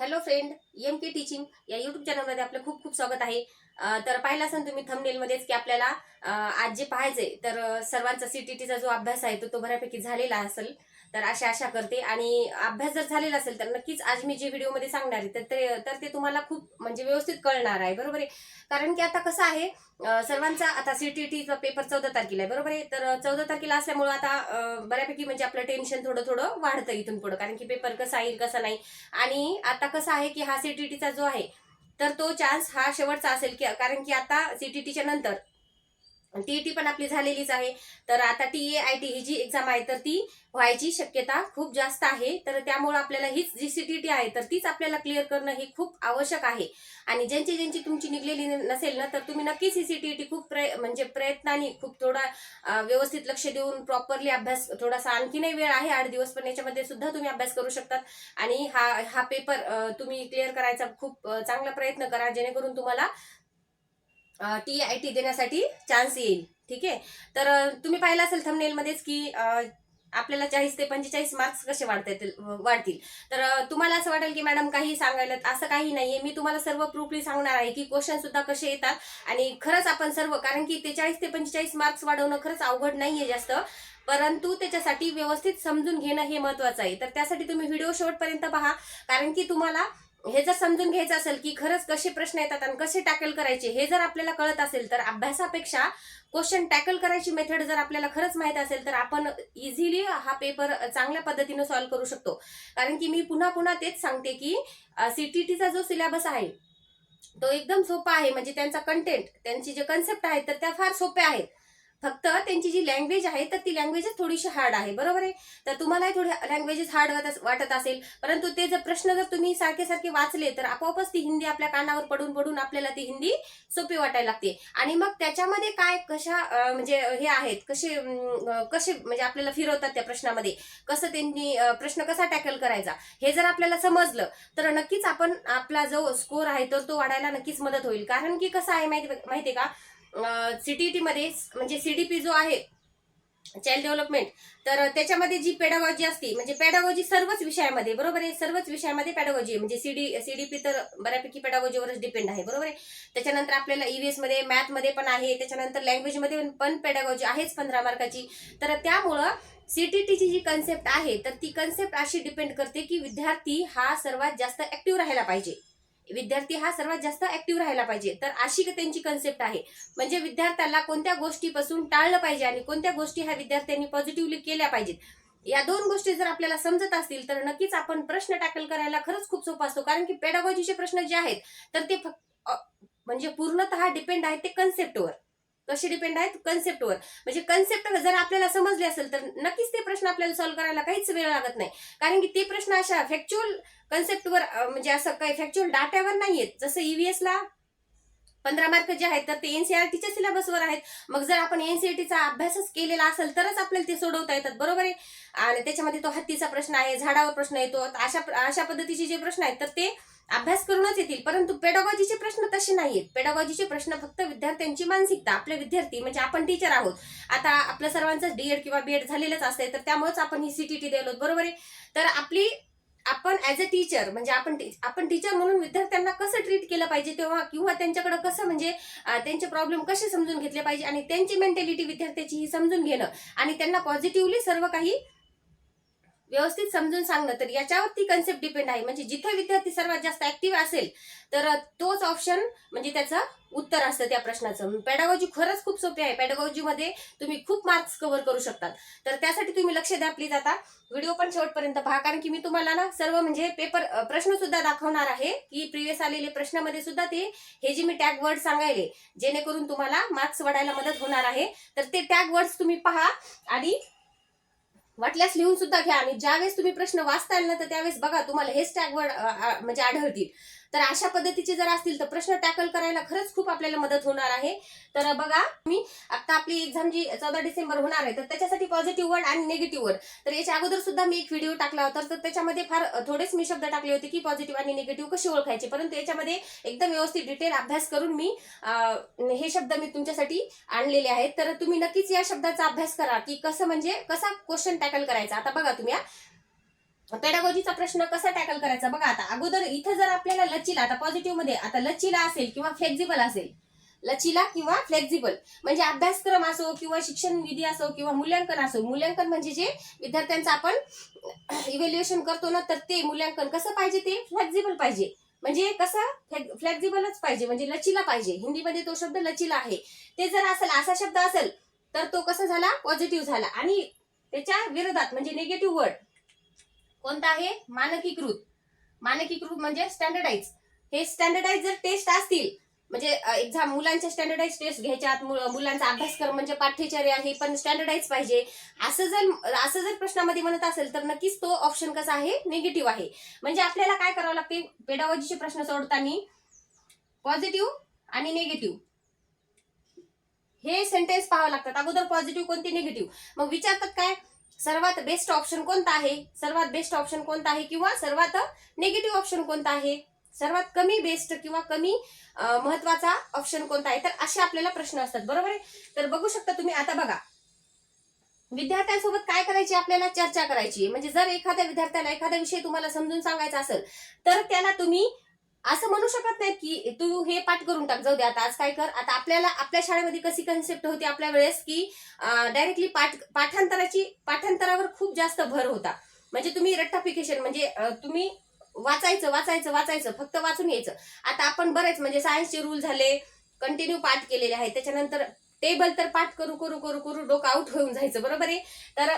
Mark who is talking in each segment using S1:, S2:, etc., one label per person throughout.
S1: Hello friend M K teaching या YouTube चॅनलमध्ये आपलं खूप खूप स्वागत आहे. तर पाहिलं असेल तुम्ही थंबनेलमध्येच की आपल्याला आज जे पाहायचंय तर सर्वांचा सी टी टीचा जो अभ्यास आहे तो तो बऱ्यापैकी झालेला असेल. तर अशा आशा करते. आणि अभ्यास जर झालेला असेल तर नक्कीच आज मी जे व्हिडिओमध्ये सांगणार आहे तर ते तर ते तुम्हाला खूप म्हणजे व्यवस्थित कळणार आहे. बरोबर आहे? कारण की आता कसं आहे सर्वांचा आता सीटीटीचा पेपर चौदा तारखेला आहे. बरोबर आहे? तर चौदा तारखेला असल्यामुळं आता बऱ्यापैकी म्हणजे आपलं टेन्शन थोडं थोडं वाढतं इथून पुढं. कारण की पेपर कसा येईल कसा नाही. आणि आता कसं आहे की हा सीटीटीचा जो आहे तर तो चान्स हा शेवटचा असेल की कारण की आता सीटीटीच्या नंतर टीईटी पण आपली झालेलीच आहे. तर आता टी ए आय टी ही जी एक्झाम आहे तर ती व्हायची शक्यता खूप जास्त आहे. तर त्यामुळे आपल्याला हीच जी सीटीटी आहे तर तीच आपल्याला क्लिअर करणं हे खूप आवश्यक आहे. आणि ज्यांची ज्यांची तुमची निघलेली नसेल ना तर तुम्ही नक्कीच ही टी खूप प्रय म्हणजे प्रयत्नाने खूप थोडा व्यवस्थित लक्ष देऊन प्रॉपरली अभ्यास थोडासा आणखीनही वेळ आहे आठ दिवस पण याच्यामध्ये सुद्धा तुम्ही अभ्यास करू शकतात. आणि हा हा पेपर तुम्ही क्लिअर करायचा खूप चांगला प्रयत्न करा जेणेकरून तुम्हाला टी आय टी देण्यासाठी चान्स येईल. ठीक आहे? तर तुम्ही पाहिलं असेल थंबनेलमध्येच की आपल्याला चाळीस ते पंचेचाळीस मार्क्स कसे वाढता येतील वाढतील. तर तुम्हाला असं वाटेल की मॅडम काही सांगायला असं काही नाहीये. मी तुम्हाला सर्व प्रूफली सांगणार आहे की क्वेश्चन सुद्धा कसे येतात आणि खरंच आपण सर्व कारण की ते चाळीस ते पंचेचाळीस मार्क्स वाढवणं खरंच अवघड नाहीये जास्त. परंतु त्याच्यासाठी व्यवस्थित समजून घेणं हे महत्वाचं आहे. तर त्यासाठी तुम्ही व्हिडिओ शेवटपर्यंत पहा कारण की तुम्हाला हे जर समजून घ्यायचं असेल की खरंच कसे प्रश्न येतात आणि कसे टॅकल करायचे हे जर आपल्याला कळत असेल तर अभ्यासापेक्षा क्वेश्चन टॅकल करायची मेथड जर आपल्याला खरंच माहीत असेल तर आपण इझिली हा पेपर चांगल्या पद्धतीने सॉल्व्ह करू शकतो. कारण की मी पुन्हा पुन्हा तेच सांगते की सीटीटीचा जो सिलेबस आहे तो एकदम सोपा आहे. म्हणजे त्यांचा कंटेंट त्यांची जे कन्सेप्ट आहेत तर त्या फार सोप्या आहेत. फक्त त्यांची जी लँग्वेज आहे तर ती लँग्वेजच थोडीशी हार्ड आहे. बरोबर आहे? तर तुम्हालाही थोडी लँग्वेजेस हार्ड वाटत असेल. परंतु ते जर प्रश्न जर तुम्ही सारखे सारखे वाचले तर आपोआपच ती हिंदी आपल्या कानावर पडून पडून आपल्याला ती हिंदी सोपी वाटायला लागते. आणि मग त्याच्यामध्ये काय कशा म्हणजे हे आहेत? कसे कसे म्हणजे आपल्याला फिरवतात त्या प्रश्नामध्ये? कसं त्यांनी प्रश्न कसा टॅकल करायचा? हे जर आपल्याला समजलं तर नक्कीच आपण आपला जो स्कोर आहे तर तो वाढायला नक्कीच मदत होईल. कारण की कसं आहे माहिती माहिती का? सीटीटी मध्ये म्हणजे सीडीपी जो आहे चाइल्ड डेव्हलपमेंट तर त्याच्यामध्ये जी पेडागॉजी असते म्हणजे पेडागॉजी सर्वच विषयामध्ये बरोबर आहे? सर्वच विषयामध्ये पेडागॉजी आहे. म्हणजे सीडी सीडीपी तर बऱ्यापैकी पेडागॉजीवरच डिपेंड आहे बरोबर आहे? त्याच्यानंतर आपल्याला ईव्हीएसमध्ये मॅथमध्ये पण आहे. त्याच्यानंतर लँग्वेजमध्ये पण पेडागॉजी आहेच पंधरा मार्काची. तर त्यामुळं सीटीटीची जी कन्सेप्ट आहे तर ती कन्सेप्ट अशी डिपेंड करते की विद्यार्थी हा सर्वात जास्त ऍक्टिव्ह राहायला पाहिजे. विद्यार्थी हा सर्वात जास्त ऍक्टिव्ह राहायला पाहिजे. तर अशी त्यांची कन्सेप्ट आहे. म्हणजे विद्यार्थ्याला कोणत्या गोष्टीपासून टाळलं पाहिजे आणि कोणत्या गोष्टी ह्या विद्यार्थ्यांनी पॉझिटिव्हली केल्या पाहिजेत? या दोन गोष्टी जर आपल्याला समजत असतील तर नक्कीच आपण प्रश्न टॅकल करायला खरंच खूप सोपा असतो. कारण की पेडागॉजीचे प्रश्न जे आहेत तर ते फक्त म्हणजे पूर्णतः डिपेंड आहेत ते कन्सेप्टवर कसे डिपेंड आहेत कन्सेप्टवर म्हणजे कन्सेप्ट जर आपल्याला समजले असेल तर नक्कीच ते प्रश्न आपल्याला सॉल्व्ह करायला काहीच वेळ लागत नाही. कारण की ते प्रश्न अशा फॅक्च्युअल कन्सेप्टवर म्हणजे असं काही फॅक्च्युअल डाट्यावर नाही आहेत. जसं ईव्हीएसला पंधरा मार्क जे आहेत तर ते एनसीआरटीच्या सिलेबसवर आहेत. मग जर आपण एनसीआरटीचा अभ्यासच केलेला असेल तरच आपल्याला ते सोडवता येतात. बरोबर आहे? आणि त्याच्यामध्ये तो हत्तीचा प्रश्न आहे झाडावर प्रश्न येतो. तर अशा अशा पद्धतीचे जे प्रश्न आहेत तर ते अभ्यास करूनच येतील. परंतु पेडॉगॉजीचे प्रश्न तसे नाहीयेत. पेडॉगॉजीचे प्रश्न फक्त विद्यार्थ्यांची मानसिकता आपले विद्यार्थी म्हणजे आपण टीचर आहोत. आता आपल्या सर्वांचं डीएड किंवा बीएड झालेलंच असते तर त्यामुळेच आपण ही सीटीटी द्यायलो बरोबर आहे? तर आपली आपण ॲज अ टीचर म्हणजे आपण टी- आपण टीचर म्हणून विद्यार्थ्यांना कसं ट्रीट केलं पाहिजे तेव्हा किंवा त्यांच्याकडे कसं म्हणजे त्यांचे प्रॉब्लेम कसे समजून घेतले पाहिजे आणि त्यांची मेंटॅलिटी विद्यार्थ्याची ही समजून घेणं आणि त्यांना पॉझिटिव्हली सर्व काही व्यवस्थित समजून सांगणं तर याच्यावरती कन्सेप्ट डिपेंड आहे. म्हणजे जिथे विद्यार्थी सर्वात जास्त ऍक्टिव्ह असेल तर तोच ऑप्शन म्हणजे त्याचं उत्तर असतं त्या प्रश्नाचं. पॅडागॉजी खरंच खूप सोपी आहे. पॅडागॉजीमध्ये तुम्ही खूप मार्क्स कव्हर करू शकतात. तर त्यासाठी तुम्ही लक्ष द्या प्लीज आता व्हिडिओ पण शेवटपर्यंत पहा कारण की मी तुम्हाला ना सर्व म्हणजे पेपर प्रश्न सुद्धा दाखवणार आहे की प्रिव्हियस आलेले प्रश्नामध्ये सुद्धा ते हे जे मी टॅग वर्ड सांगायले जेणेकरून तुम्हाला मार्क्स वाढायला मदत होणार आहे. तर ते टॅग वर्ड्स तुम्ही पहा आणि वाटल्यास लिहून सुद्धा घ्या. आणि ज्यावेळेस तुम्ही प्रश्न वाचताल ना तर त्यावेळेस बघा तुम्हाला हेच टॅगवर्ड म्हणजे आढळतील. तर अशा पद्धतीचे जर असतील तर प्रश्न टॅकल करायला खरंच खूप आपल्याला मदत होणार आहे. तर बघा मी आता आपली एक्झाम जी चौदा डिसेंबर होणार आहे तर त्याच्यासाठी पॉझिटिव्ह वर्ड आणि निगेटिव्ह वर्ड तर याच्या अगोदर सुद्धा मी एक व्हिडिओ टाकला होता तर त्याच्यामध्ये फार थोडेच मी शब्द टाकले होते की पॉझिटिव्ह आणि निगेटिव्ह कसे ओळखायचे. परंतु याच्यामध्ये एकदम व्यवस्थित डिटेल अभ्यास करून मी हे शब्द मी तुमच्यासाठी आणलेले आहेत. तर तुम्ही नक्कीच या शब्दाचा अभ्यास करा की कसं म्हणजे कसा क्वेश्चन टॅकल करायचा. आता बघा तुम्ही पेडागॉजीचा प्रश्न कसा टॅकल करायचा? बघा आता अगोदर इथं जर आपल्याला लचिला आता पॉझिटिव्हमध्ये आता लचिला असेल किंवा फ्लेक्झिबल असेल लचिला किंवा फ्लेक्झिबल म्हणजे अभ्यासक्रम असो किंवा शिक्षण विधी असो किंवा मूल्यांकन असो मूल्यांकन म्हणजे जे विद्यार्थ्यांचं आपण इव्हॅल्युएशन करतो ना तर ते मूल्यांकन कसं पाहिजे ते? फ्लेक्झिबल पाहिजे. म्हणजे कसं? फ्लेक्झिबलच पाहिजे म्हणजे लचिला पाहिजे. हिंदीमध्ये तो शब्द लचिला आहे. ते जर असेल असा शब्द असेल तर तो कसा झाला? पॉझिटिव्ह झाला. आणि त्याच्या विरोधात म्हणजे निगेटिव्ह वर्ड कोणता आहे? मानकीकृत. मानकीकृत म्हणजे स्टँडर्डाईज हे स्टँडर्डाईज जर टेस्ट असतील म्हणजे एक्झाम मुलांच्या स्टँडर्डाईज टेस्ट घ्यायच्यात मु- मुलांचा अभ्यासक्रम म्हणजे पाठ्यचर्या हे पण स्टँडर्डाईज पाहिजे. असं जर असं जर प्रश्नामध्ये म्हणत असेल तर नक्कीच तो ऑप्शन कसा आहे? निगेटिव्ह आहे. म्हणजे आपल्याला काय करावं लागते? पेडावॉजीचे प्रश्न सोडताना पॉझिटिव्ह आणि निगेटिव्ह हे सेंटेन्स पाहावं लागतात. अगोदर पॉझिटिव्ह कोणते निगेटिव्ह मग विचारतात काय? सर्वात बेस्ट ऑप्शन कोणता आहे? सर्वात बेस्ट ऑप्शन कोणता आहे किंवा सर्वात निगेटिव्ह ऑप्शन कोणता आहे? सर्वात कमी बेस्ट किंवा कमी महत्त्वाचा ऑप्शन कोणता आहे? तर असे आपल्याला प्रश्न असतात. बरोबर आहे? तर बघू शकता तुम्ही आता बघा. विद्यार्थ्यांसोबत काय करायची आपल्याला? चर्चा करायची. म्हणजे जर एखाद्या विद्यार्थ्याला एखादा विषय तुम्हाला समजून सांगायचा असेल तर त्याला तुम्ही असं म्हणू शकत नाही की तू हे पाठ करून टाक जाऊ दे आता आज काय कर? आता आपल्याला आपल्या शाळेमध्ये कशी कन्सेप्ट होती आपल्या वेळेस की डायरेक्टली पाठ पाठांतराची पाठांतरावर खूप जास्त भर होता. म्हणजे तुम्ही रट्टाफिकेशन म्हणजे तुम्ही वाचायचं वाचायचं वाचायचं फक्त वाचून यायचं. आता आपण बरेच म्हणजे सायन्सचे रूल झाले कंटिन्यू पाठ केलेले आहे त्याच्यानंतर टेबल तर पाठ करू करू करू करू डोकं आउट होऊन जायचं बरोबर आहे? तर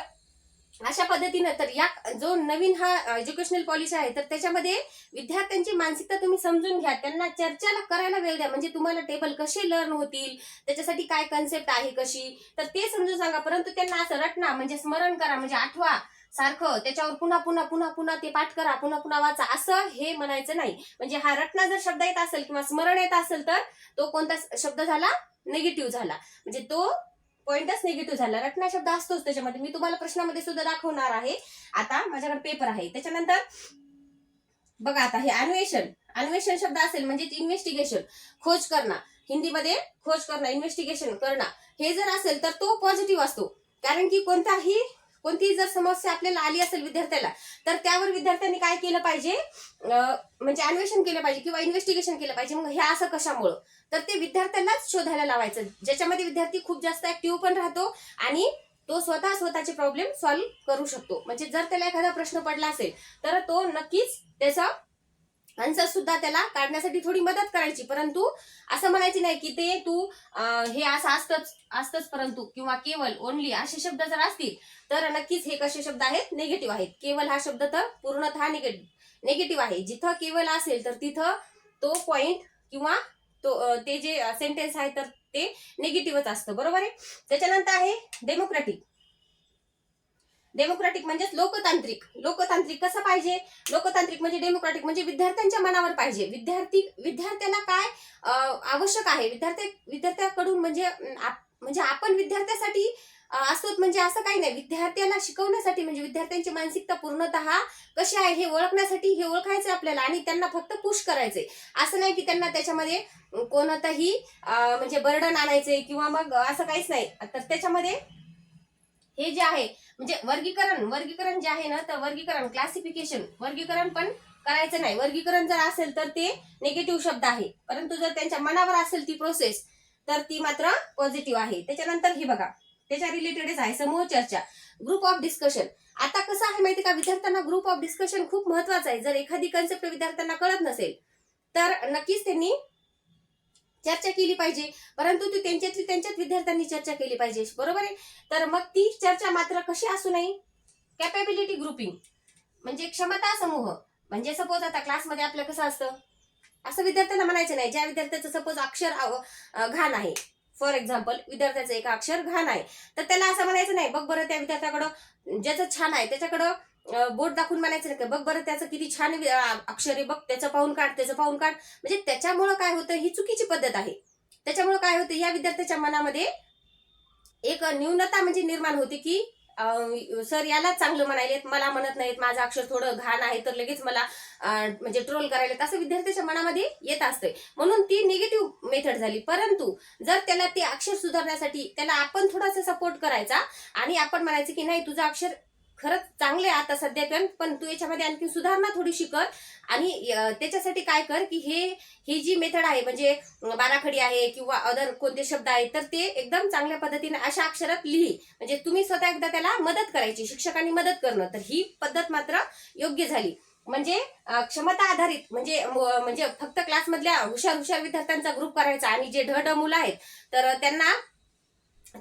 S1: अशा पद्धतीनं तर या जो नवीन हा एज्युकेशनल पॉलिसी आहे तर त्याच्यामध्ये विद्यार्थ्यांची मानसिकता तुम्ही समजून घ्या. त्यांना चर्चाला करायला वेळ द्या. म्हणजे तुम्हाला टेबल कसे लर्न होतील त्याच्यासाठी काय कन्सेप्ट आहे कशी तर ते समजून सांगा. परंतु त्यांना असं रटना म्हणजे स्मरण करा म्हणजे आठवा सारखं त्याच्यावर पुन्हा पुन्हा पुन्हा पुन्हा ते पाठ करा पुन्हा पुन्हा वाचा. असं हे म्हणायचं नाही. म्हणजे हा रटना जर शब्द येत असेल किंवा स्मरण येत असेल तर तो कोणता शब्द झाला? निगेटिव्ह झाला. म्हणजे तो पॉइंटच निगेटिव्ह झाला. रटना शब्द असतोच त्याच्यामध्ये. मी तुम्हाला प्रश्नामध्ये सुद्धा दाखवणार आहे. आता माझ्याकडे पेपर आहे. त्याच्यानंतर बघा आता हे अन्वेषण. अन्वेषण शब्द असेल म्हणजे इन्व्हेस्टिगेशन खोज करणं. हिंदीमध्ये खोज करणं इन्व्हेस्टिगेशन करणं. हे जर असेल तर तो पॉझिटिव्ह असतो. कारण की कोणताही कोणतीही जर समस्या आपल्याला आली असेल विद्यार्थ्याला तर त्यावर विद्यार्थ्यांनी काय केलं पाहिजे? म्हणजे अन्वेषण केलं पाहिजे किंवा इन्व्हेस्टिगेशन केलं पाहिजे. मग हे असं कशामुळं? तर ते विद्यार्थ्यालाच शोधायला लावायचं. ज्याच्यामध्ये विद्यार्थी खूप जास्त ऍक्टिव्ह पण राहतो आणि तो स्वतः स्वतःचे प्रॉब्लेम सॉल्व्ह करू शकतो. म्हणजे जर त्याला एखादा प्रश्न पडला असेल तर तो नक्कीच त्याचा आन्सर सुद्धा त्याला काढण्यासाठी थोडी मदत करायची. परंतु असं म्हणायची नाही की ते तू हे असं असतंच असतंच परंतु किंवा केवळ ओनली असे शब्द जर असतील तर नक्कीच हे कसे शब्द आहेत? निगेटिव्ह आहेत. केवळ हा शब्द तर पूर्णतः निगेटिव्ह निगेटिव्ह आहे. जिथं केवळ असेल तर तिथं तो पॉइंट किंवा तो ते जे सेंटेन्स आहे तर ते निगेटिव्हच असतं. बरोबर आहे? त्याच्यानंतर आहे डेमोक्रॅटिक डेमोक्रॅटिक म्हणजेच लोकतांत्रिक. लोकतांत्रिक कसं पाहिजे? लोकतांत्रिक म्हणजे डेमोक्रॅटिक म्हणजे विद्यार्थ्यांच्या मनावर पाहिजे. विद्यार्थी विद्यार्थ्याला काय आवश्यक आहे? विद्यार्थी विद्यार्थ्याकडून म्हणजे आप- म्हणजे आपण विद्यार्थ्यासाठी असत असतो म्हणजे असं काही नाही. विद्यार्थ्याला शिकवण्यासाठी म्हणजे विद्यार्थ्यांची मानसिकता पूर्णतः कशी आहे हे ओळखण्यासाठी हे ओळखायचं आपल्याला आणि त्यांना फक्त पुश करायचंय. असं नाही की त्यांना त्याच्यामध्ये कोणतंही म्हणजे बर्डन आणायचंय किंवा मग असं काहीच नाही. तर त्याच्यामध्ये हे जे आहे म्हणजे वर्गीकरण वर्गीकरण जे आहे ना तर वर्गीकरण क्लासिफिकेशन वर्गीकरण पण करायचं नाही. वर्गीकरण जर असेल तर ते निगेटिव्ह शब्द आहे. परंतु जर त्यांच्या मनावर असेल ती प्रोसेस तर ती मात्र पॉझिटिव्ह आहे. त्याच्यानंतर हे बघा त्याच्या रिलेटेडच आहे समूह चर्चा ग्रुप ऑफ डिस्कशन आता कसं आहे माहिती का? विद्यार्थ्यांना ग्रुप ऑफ डिस्कशन खूप महत्वाचं आहे. जर एखादी कन्सेप्ट विद्यार्थ्यांना कळत नसेल तर नक्कीच त्यांनी चर्चा केली पाहिजे. परंतु ती त्यांच्यातली त्यांच्यात विद्यार्थ्यांनी चर्चा केली पाहिजे. बरोबर आहे? तर मग ती चर्चा मात्र कशी असू नये? कॅपेबिलिटी ग्रुपिंग म्हणजे क्षमता समूह. म्हणजे सपोज आता क्लासमध्ये आपलं कसं असतं? असं विद्यार्थ्यांना म्हणायचं नाही. ज्या विद्यार्थ्याचं सपोज अक्षर घाण आहे. फॉर एक्झाम्पल विद्यार्थ्याचं एक अक्षर घाण आहे. तर त्याला असं म्हणायचं नाही बघ बरं त्या विद्यार्थ्याकडं ज्याचं छान आहे त्याच्याकडं बोट दाखवून म्हणायचं नाही का? बघ बरं त्याचं किती छान अक्षरे अक्षर बघ त्याचं पाहून काढ त्याचं पाहून काढ. म्हणजे त्याच्यामुळं काय होतं ही चुकीची पद्धत आहे. त्याच्यामुळं काय होतं या विद्यार्थ्याच्या मनामध्ये एक न्यूनता म्हणजे निर्माण होते की सर याला चांगलं म्हणायलेत मला म्हणत नाहीत माझं अक्षर थोडं घाण आहे तर लगेच मला म्हणजे ट्रोल करायला असं विद्यार्थ्याच्या मनामध्ये येत असतंय. म्हणून ती निगेटिव्ह मेथड झाली. परंतु जर त्याला ते अक्षर सुधारण्यासाठी त्याला आपण थोडासा सपोर्ट करायचा आणि आपण म्हणायचं की नाही तुझं अक्षर खरंच चांगले आहे आता सध्या पण पण तू याच्यामध्ये आणखी सुधारणा थोडीशी कर. आणि त्याच्यासाठी काय कर की हे ही जी मेथड आहे म्हणजे बाराखडी आहे किंवा अदर कोणते शब्द आहेत तर ते एकदम चांगल्या पद्धतीने अशा अक्षरात लिही. म्हणजे तुम्ही स्वतः एकदा त्याला मदत करायची शिक्षकांनी मदत करणं. तर ही पद्धत मात्र योग्य झाली. म्हणजे क्षमता आधारित म्हणजे म- म्हणजे फक्त क्लासमधल्या हुशार हुशार विद्यार्थ्यांचा ग्रुप करायचा आणि जे ढ ढ मुलं आहेत तर त्यांना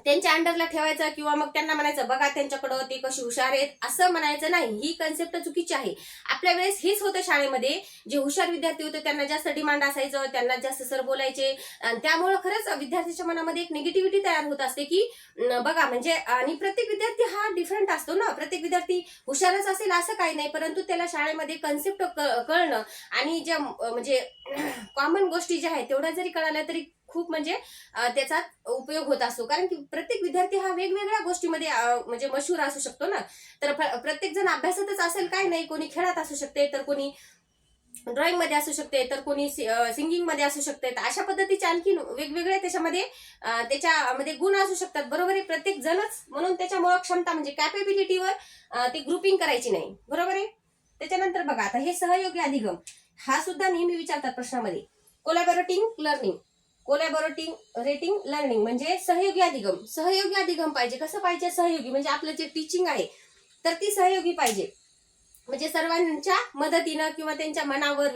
S1: त्यांच्या अंडरला ठेवायचं किंवा मग त्यांना म्हणायचं बघा त्यांच्याकडं ते कशी हुशार आहेत. असं म्हणायचं नाही. ही कन्सेप्ट चुकीची आहे. आपल्या वेळेस हेच होतं शाळेमध्ये. जे हुशार विद्यार्थी होते त्यांना जास्त डिमांड असायचं त्यांना जास्त सर बोलायचे. आणि त्यामुळं खरंच विद्यार्थ्याच्या मनामध्ये एक निगेटिव्हिटी तयार होत असते की बघा म्हणजे आणि प्रत्येक विद्यार्थी हा डिफरंट असतो ना. प्रत्येक विद्यार्थी हुशारच असेल असं काही नाही. परंतु त्याला शाळेमध्ये कन्सेप्ट कळणं आणि ज्या म्हणजे कॉमन गोष्टी ज्या आहेत तेवढ्या जरी कळाल्या तरी खूप म्हणजे त्याचा उपयोग होत असतो. कारण की प्रत्येक विद्यार्थी हा वेगवेगळ्या गोष्टीमध्ये म्हणजे मशहूर असू शकतो ना. तर प्रत्येक जण अभ्यासातच असेल काय नाही कोणी खेळात असू शकते तर कोणी ड्रॉइंगमध्ये असू शकते तर कोणी सिंगिंगमध्ये असू शकते. तर अशा पद्धतीचे आणखी वेगवेगळे त्याच्यामध्ये त्याच्यामध्ये गुण असू शकतात. बरोबर आहे? प्रत्येक जणच म्हणून त्याच्यामुळे क्षमता म्हणजे कॅपेबिलिटीवर ते ग्रुपिंग करायची नाही. बरोबर आहे? त्याच्यानंतर बघा आता हे सहयोगी अधिगम हा सुद्धा नेहमी विचारतात प्रश्नामध्ये. Collaborating learning collaborating rating learning म्हणजे सहयोगी अधिगम सहयोगी अधिगम पाहिजे. कसं पाहिजे? सहयोगी म्हणजे आपलं जे टीचिंग आहे तर ती सहयोगी पाहिजे. म्हणजे सर्वांच्या मदतीनं किंवा त्यांच्या मनावर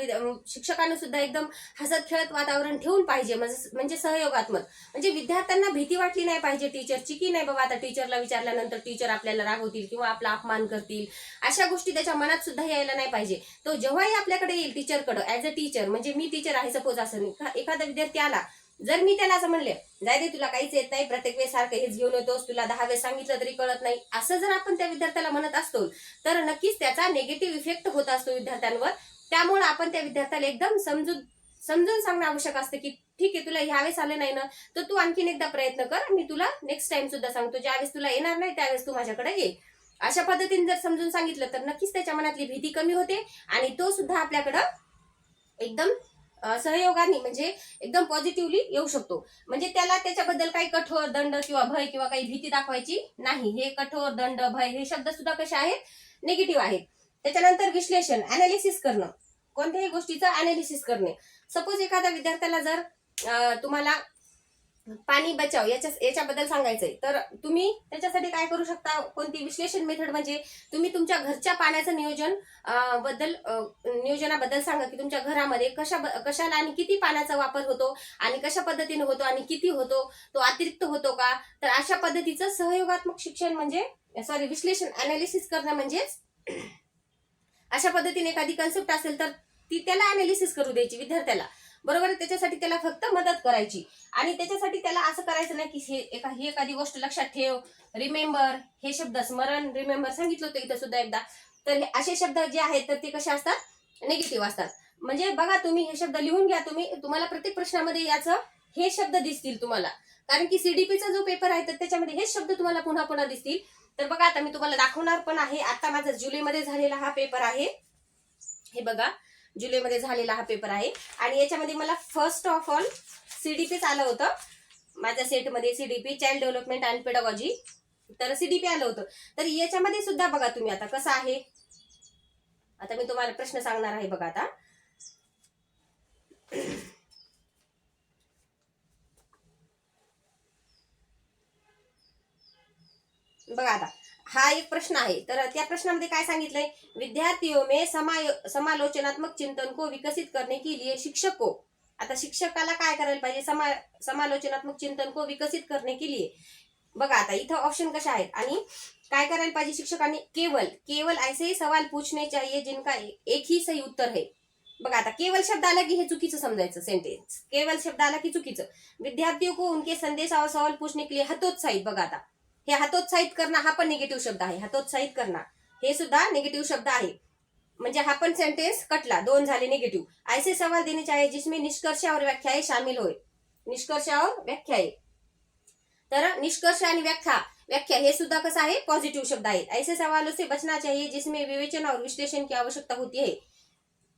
S1: शिक्षकांना सुद्धा एकदम हसत खेळत वातावरण ठेवून पाहिजे. म्हणजे सहयोगात्मक. म्हणजे विद्यार्थ्यांना भीती वाटली नाही पाहिजे टीचरची की नाही बाबा आता टीचरला विचारल्यानंतर टीचर आपल्याला रागवतील किंवा आपला अपमान करतील. अशा गोष्टी त्याच्या मनात सुद्धा यायला नाही पाहिजे. तो जेव्हाही आपल्याकडे येईल टीचरकडं ऍज अ टीचर म्हणजे मी टीचर आहे सपोज असं एखादा विद्यार्थी आला जर मी त्याला असं म्हणले जाय दे तुला काहीच येत नाही प्रत्येक वेळेस सारखं हेच घेऊन येतोस तुला दहा वेळेस सांगितलं तरी कळत नाही असं जर आपण त्या विद्यार्थ्याला म्हणत असतो तर नक्कीच त्याचा निगेटिव्ह इफेक्ट होत असतो विद्यार्थ्यांवर. त्यामुळे आपण त्या विद्यार्थ्याला एकदम समजून समजून सांगणं आवश्यक असतं की ठीक आहे तुला ह्यावेळेस आलं नाही ना तर तू आणखीन एकदा प्रयत्न कर मी तुला नेक्स्ट टाइम सुद्धा सांगतो ज्यावेळेस तुला येणार नाही त्यावेळेस तू माझ्याकडे ये. अशा पद्धतीने जर समजून सांगितलं तर नक्कीच त्याच्या मनातली भीती कमी होते आणि तो सुद्धा आपल्याकडं एकदम सहयोगाने म्हणजे एकदम पॉझिटिव्हली येऊ शकतो. म्हणजे त्याला त्याच्याबद्दल काही कठोर दंड किंवा भय किंवा काही भीती दाखवायची नाही. हे कठोर दंड भय हे शब्द सुद्धा कसे आहेत? निगेटिव्ह आहेत. त्याच्यानंतर विश्लेषण अनालिसिस करणं. कोणत्याही गोष्टीचं अनालिसिस करणे. सपोज एखाद्या विद्यार्थ्याला जर तुम्हाला पाणी बचाव याच्या याच्याबद्दल सांगायचंय. तर तुम्ही त्याच्यासाठी काय करू शकता? कोणती विश्लेषण मेथड म्हणजे तुम्ही तुमच्या घरच्या पाण्याचं नियोजनबद्दल नियोजनाबद्दल सांगा की तुमच्या घरामध्ये कशा कशाला आणि किती पाण्याचा वापर होतो आणि कशा पद्धतीने होतो आणि किती होतो? तो अतिरिक्त होतो का? तर अशा पद्धतीचं सहयोगात्मक शिक्षण म्हणजे सॉरी विश्लेषण अनालिसिस करणं म्हणजेच अशा पद्धतीने एखादी कन्सेप्ट असेल तर ती त्याला अनालिसिस करू द्यायची विद्यार्थ्याला. बरोबर आहे? त्याच्यासाठी त्याला फक्त मदत करायची. आणि त्याच्यासाठी त्याला असं करायचं नाही की हे एका ही एखादी गोष्ट लक्षात ठेव. रिमेंबर हे शब्द स्मरण रिमेंबर सांगितलं होतं इथं सुद्धा एकदा. तर हे असे शब्द जे आहेत तर ते कसे असतात? निगेटिव्ह असतात. म्हणजे बघा तुम्ही हे शब्द लिहून घ्या तुम्ही. तुम्हाला प्रत्येक प्रश्नामध्ये याचं हे शब्द दिसतील तुम्हाला. कारण की सीडीपीचा जो पेपर आहे तर त्याच्यामध्ये हेच शब्द तुम्हाला पुन्हा पुन्हा दिसतील. तर बघा आता मी तुम्हाला दाखवणार पण आहे. आता माझा जुलैमध्ये झालेला हा पेपर आहे. हे बघा. जुलैमध्ये झालेला हा पेपर आहे. आणि याच्यामध्ये मला first of all C D peach आलं होतं. माझ्या सेटमध्ये CDP child development and pedagogy तर सीडीपी आलं होतं. तर याच्यामध्ये सुद्धा बघा तुम्ही आता कसं आहे. आता मी तुम्हाला प्रश्न सांगणार आहे बघा आता. बघा आता. हा एक प्रश्न आहे. तर त्या प्रश्नामध्ये काय सांगितलंय? विद्यार्थियों में समाय समालोचनात्मक चिंतन को विकसित करने के लिए शिक्षक. को आता शिक्षकाला काय करायला पाहिजे? समा समालोचनात्मक चिंतन को विकसित करने के लिए. बघा आता इथं ऑप्शन कशा आहेत? आणि काय करायला पाहिजे शिक्षकांनी? केवल केवल ऐसे ही सवाल पूछने चाहिए जिनका एक ही सही उत्तर है. बघा आता केवल शब्द आला की हे चुकीचं समजायचं सेंटेन्स केवल शब्द आला की चुकीचं. विद्यार्थियों को उनके संदेश और सवाल पूछने के लिए हतोत्साहित बघा आता. हे हातोत्साहित करणं हा पण निगेटिव्ह शब्द आहे. हतोत्साहित करणं. हे सुद्धा निगेटिव्ह शब्द आहे. म्हणजे हा पण सेंटेन्स कटला. दोन झाले निगेटिव्ह ऐसे सवाल देणे चाहिए जिसमें निष्कर्ष और व्याख्याएं शामिल होय. निष्कर्ष और व्याख्याएं तर निष्कर्ष आणि व्याख्या. व्याख्या हे सुद्धा कसं आहे? पॉझिटिव्ह शब्द आहेत. ऐसे सवालों से बचना चाहिए जिसमें विवेचन और विश्लेषण की आवश्यकता होती है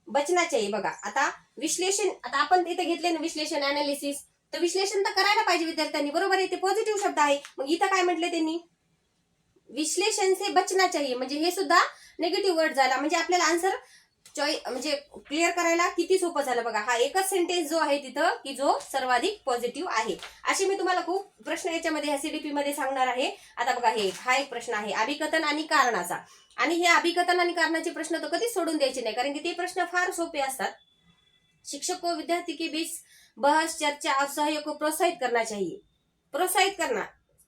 S1: बचना चाहिए बघा. आता विश्लेषण आता आपण तिथे घेतले ना विश्लेषण अनालिसिस तर विश्लेषण तर करायला पाहिजे विद्यार्थ्यांनी. बरोबर आहे ते पॉझिटिव्ह शब्द आहे. मग इथं काय म्हटले त्यांनी? विश्लेषण से बचना चाहिए म्हणजे हे सुद्धा निगेटिव्ह वर्ड झाला. म्हणजे आपल्याला आन्सर चॉई म्हणजे क्लिअर करायला किती सोपं झालं बघा. हा एकच सेंटेन्स जो आहे तिथं की जो सर्वाधिक पॉझिटिव्ह आहे. असे मी तुम्हाला खूप प्रश्न याच्यामध्ये ह्या सीडीपी मध्ये सांगणार आहे. आता बघा हे हा एक प्रश्न आहे. अभिकथन आणि कारणाचा. आणि हे अभिकथन आणि कारणाचे प्रश्न तर कधीच सोडून द्यायचे नाही. कारण की ते प्रश्न फार सोपे असतात. शिक्षक को विद्यार्थी के बीच बहस, चर्चा और सहयोग को प्रोत्साहित करना चाहिए। प्रोत्साहित करना,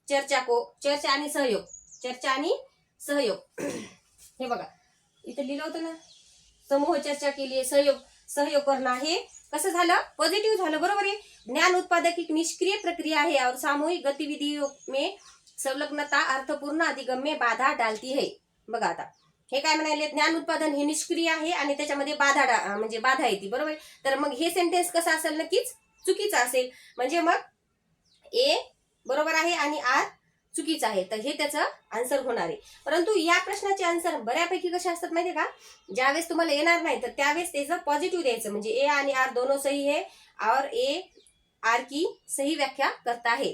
S1: चर्चा को, चर्चा आणि सहयोग, चर्चा आणि सहयोग। हे बघा, इथे लिहिलं होतं ना, समूह चर्चा केली सहयोग सहयोग करना हे कसं झालं? पॉझिटिव्ह झालं, बरोबर आहे? ज्ञान उत्पादक एक निष्क्रिय प्रक्रिया है और सामूहिक गतिविधियों में संलग्नता, अर्थपूर्ण अधिगम में बाधा डालती है बघा आता हे काय म्हणाले ज्ञान उत्पादन हे निष्क्रिय आहे आणि त्याच्यामध्ये बाधा डा- म्हणजे बाधा येते बरोबर? आहे? तर मग हे सेंटेन्स कसं असेल नक्कीच? चुकीचं असेल. म्हणजे मग ए बरोबर आहे आणि आर चुकीचं आहे. तर हे त्याचं आन्सर होणार आहे. परंतु या प्रश्नाचे आन्सर बऱ्यापैकी कसे असतात माहिती का? ज्यावेळेस तुम्हाला येणार नाही तर त्यावेळेस त्याचं पॉझिटिव्ह द्यायचं. म्हणजे ए आणि आर दोनों सही है और ए आर की सही व्याख्या करता है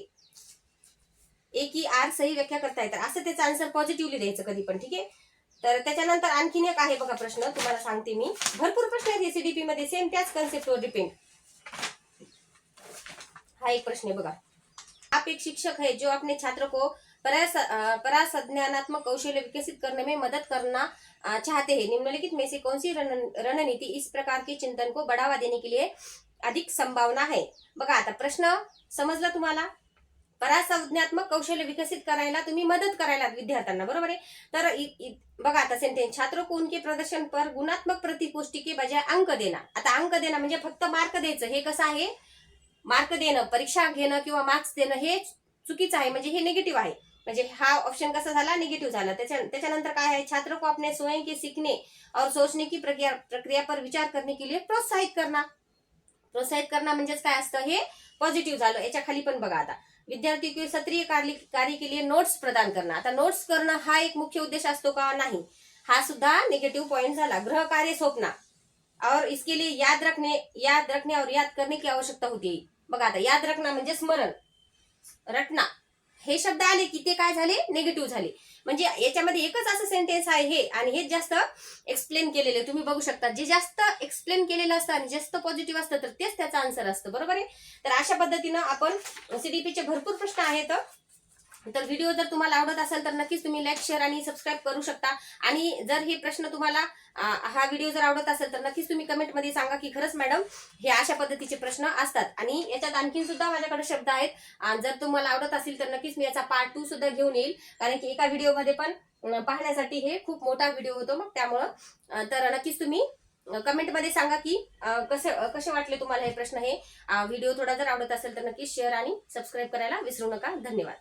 S1: ए की आर सही व्याख्या करता है तर असं त्याचं आन्सर पॉझिटिव्हली द्यायचं कधी पण ठीक आहे? तर त्याच्यानंतर आणखीन एक आहे बघा प्रश्न तुम्हाला सांगते मी. भरपूर प्रश्न आहेत एसीडीपी मध्ये. सेम त्याच कन्सेप्टवर डिपेंड हा एक प्रश्न आहे बघा. आप एक शिक्षक है जो अपने छात्र को परासज्ञानात्मक कौशल्य विकसित करने में मदद करना चाहते हैं. निम्नलिखित में से कौन सी रण- रणनीति इस प्रकार के चिंतन को बढ़ावा देने के लिए अधिक संभावना है? बघा आता प्रश्न समजला तुम्हाला? परासंज्ञात्मक कौशल्य विकसित करायला तुम्ही मदत करायला विद्यार्थ्यांना बरोबर आहे? तर इ- इ- बघा आता सेंटेन्स छात्र को उनके प्रदर्शन पर गुणात्मक प्रतिपुष्टि के बजाय अंक देना. आता अंक देणं म्हणजे फक्त मार्क द्यायचं. हे कसं आहे? मार्क देणं परीक्षा घेणं किंवा मार्क्स देणं हे चुकीचं आहे म्हणजे हे निगेटिव्ह आहे. म्हणजे हा ऑप्शन कसा झाला? निगेटिव्ह झाला. त्याच्या त्याच्यानंतर काय आहे? छात्र को अपने स्वयं के सीखने और सोचने की प्रक्रिया प्रक्रिया पर विचार करने के लिए प्रोत्साहित करना. प्रोत्साहित करना म्हणजेच काय असतं? हे पॉझिटिव्ह झालं. याच्या खाली पण बघा आता. विद्यार्थी किंवा सत्रिय कार्य कार्य के लिए नोट्स प्रदान करणं. आता नोट्स करणं हा एक मुख्य उद्देश असतो का? नाही. हा सुद्धा निगेटिव्ह पॉईंट झाला. ग्रह कार्य सोपना और इसके लिए याद रखने याद रखने और याद करने की आवश्यकता होती. बघा आता याद रखना म्हणजे स्मरण. रटना हे शब्द आले की ते काय झाले? निगेटिव्ह झाले. म्हणजे याच्यामध्ये एकच असं सेंटेन्स आहे हे. आणि हेच जास्त एक्सप्लेन केलेले तुम्ही बघू शकता. जे जास्त एक्सप्लेन केलेलं असतं आणि जास्त पॉझिटिव्ह असतं तर तेच त्याचं आन्सर असतं. बरोबर आहे? तर अशा पद्धतीनं आपण सीडीपीचे भरपूर प्रश्न आहेत. तर व्हिडिओ जर तुम्हाला आवडत असेल तर नक्कीच तुम्ही लाईक शेअर आणि सबस्क्राईब करू शकता. आणि जर हे प्रश्न तुम्हाला हा व्हिडिओ जर आवडत असेल तर नक्कीच तुम्ही कमेंटमध्ये सांगा की खरंच मॅडम हे अशा पद्धतीचे प्रश्न असतात. आणि याच्यात आणखीन सुद्धा माझ्याकडे शब्द आहेत. आणि जर तुम्हाला आवडत असेल तर नक्कीच मी याचा पार्ट टू सुद्धा घेऊन येईल. कारण की एका व्हिडिओमध्ये पण पाहण्यासाठी हे खूप मोठा व्हिडिओ होतो मग त्यामुळं. तर नक्कीच तुम्ही कमेंटमध्ये सांगा की कसे कसे वाटले तुम्हाला हे प्रश्न हे. व्हिडिओ थोडा जर आवडत असेल तर नक्कीच शेअर आणि सबस्क्राईब करायला विसरू नका. धन्यवाद.